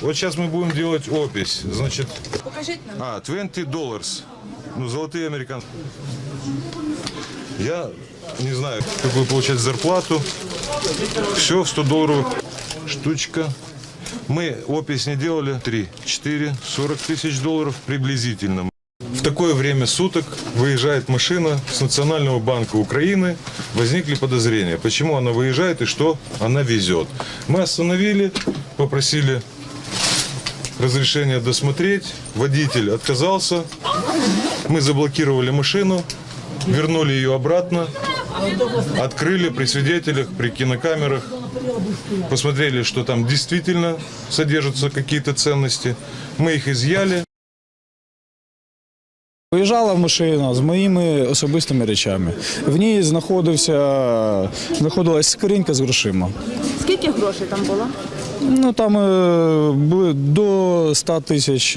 Вот сейчас мы будем делать опись. Значит, Покажіть нам. а, 20 долларов. Ну, золотые американцы. Я не знаю, как вы получаете зарплату. Все, 100 долларов штучка. Мы опись не делали. 3, 4, 40 тысяч долларов приблизительно. В такое время суток выезжает машина с Национального банка Украины. Возникли подозрения, почему она выезжает и что она везет. Мы остановили, попросили разрешения досмотреть. Водитель отказался. Мы заблокировали машину, вернули ее обратно, открыли при свидетелях, при кинокамерах, посмотрели, что там действительно содержатся какие-то ценности. Мы их изъяли. Виїжджала машина з моїми особистими речами. В ній знаходився, знаходилась скринька з грошима. Скільки грошей там було? Ну там е, були до 100 тисяч